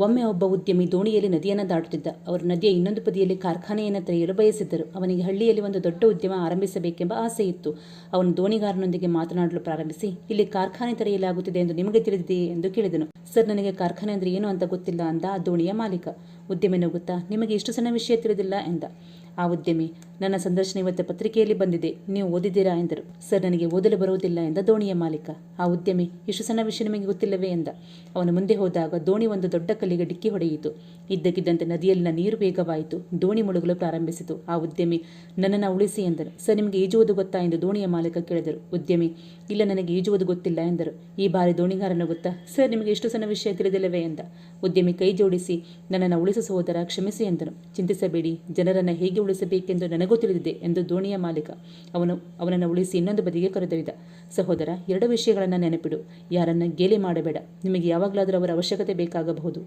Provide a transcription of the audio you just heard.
ಒಮ್ಮೆ ಒಬ್ಬ ಉದ್ಯಮಿ ದೋಣಿಯಲ್ಲಿ ನದಿಯನ್ನು ದಾಟುತ್ತಿದ್ದ. ಅವರು ನದಿಯ ಇನ್ನೊಂದು ಬದಿಯಲ್ಲಿ ಕಾರ್ಖಾನೆಯನ್ನು ತೆರೆಯಲು ಬಯಸಿದ್ದರು. ಅವನಿಗೆ ಹಳ್ಳಿಯಲ್ಲಿ ಒಂದು ದೊಡ್ಡ ಉದ್ಯಮ ಆರಂಭಿಸಬೇಕೆಂಬ ಆಸೆ ಇತ್ತು. ಅವನು ದೋಣಿಗಾರನೊಂದಿಗೆ ಮಾತನಾಡಲು ಪ್ರಾರಂಭಿಸಿ, ಇಲ್ಲಿ ಕಾರ್ಖಾನೆ ತೆರೆಯಲಾಗುತ್ತಿದೆ ಎಂದು ನಿಮಗೆ ತಿಳಿದಿದೆಯೇ? ಎಂದು ಕೇಳಿದನು. ಸರ್, ನನಗೆ ಕಾರ್ಖಾನೆ ಅಂದರೆ ಏನು ಅಂತ ಗೊತ್ತಿಲ್ಲ ಅಂದ ಆ ದೋಣಿಯ ಮಾಲೀಕ. ಉದ್ಯಮಿ ನಗುತ್ತಾ, ನಿಮಗೆ ಇಷ್ಟು ಸಣ್ಣ ವಿಷಯ ತಿಳಿದಿಲ್ಲ ಎಂದ. ಆ ಉದ್ಯಮಿ, ನನ್ನ ಸಂದರ್ಶನ ಇವತ್ತು ಪತ್ರಿಕೆಯಲ್ಲಿ ಬಂದಿದೆ. ನೀವು ಓದಿದ್ದೀರಾ? ಎಂದರು. ಸರ್, ನನಗೆ ಓದಲು ಬರುವುದಿಲ್ಲ ಎಂದ ದೋಣಿಯ ಮಾಲೀಕ. ಆ ಉದ್ಯಮಿ, ಇಷ್ಟು ಸಣ್ಣ ವಿಷಯ ನಿಮಗೆ ಗೊತ್ತಿಲ್ಲವೇ? ಎಂದ. ಅವನು ಮುಂದೆ ಹೋದಾಗ ದೋಣಿ ಒಂದು ದೊಡ್ಡ ಕಲ್ಲಿಗೆ ಡಿಕ್ಕಿ ಹೊಡೆಯಿತು. ಇದ್ದಕ್ಕಿದ್ದಂತೆ ನದಿಯಲ್ಲಿನ ನೀರು ವೇಗವಾಯಿತು. ದೋಣಿ ಮುಳುಗಲು ಪ್ರಾರಂಭಿಸಿತು. ಆ ಉದ್ಯಮಿ, ನನ್ನನ್ನು ಉಳಿಸಿ ಎಂದರು. ಸರ್, ನಿಮಗೆ ಈಜುವುದು ಗೊತ್ತಾ? ಎಂದು ದೋಣಿಯ ಮಾಲೀಕ ಕೇಳಿದರು. ಉದ್ಯಮಿ, ಇಲ್ಲ, ನನಗೆ ಈಜುವುದು ಗೊತ್ತಿಲ್ಲ ಎಂದರು. ಈ ಬಾರಿ ದೋಣಿಗಾರನ ಗೊತ್ತಾ ಸರ್, ನಿಮಗೆ ಇಷ್ಟು ಸಣ್ಣ ವಿಷಯ ತಿಳಿದಿಲ್ಲವೇ? ಎಂದ. ಉದ್ಯಮಿ, ಕೈ ಜೋಡಿಸಿ. ನನ್ನನ್ನು ಉಳಿಸು. ಸಹೋದರ, ಕ್ಷಮಿಸಿ ಎಂದನು. ಚಿಂತಿಸಬೇಡಿ, ಜನರನ್ನು ಹೇಗೆ ಉಳಿಸಬೇಕೆಂದು ನನಗೂ ತಿಳಿದಿದೆ ಎಂದು ದೋಣಿಯ ಮಾಲೀಕ ಅವನು ಅವನನ್ನು ಉಳಿಸಿ ಇನ್ನೊಂದು ಬದಿಗೆ ಕರೆದೊಯ್ದ. ಸಹೋದರ, ಎರಡು ವಿಷಯಗಳನ್ನು ನೆನಪಿಡು. ಯಾರನ್ನ ಗೇಲಿ ಮಾಡಬೇಡ. ನಿಮಗೆ ಯಾವಾಗಲಾದರೂ ಅವರ ಅವಶ್ಯಕತೆ ಬೇಕಾಗಬಹುದು.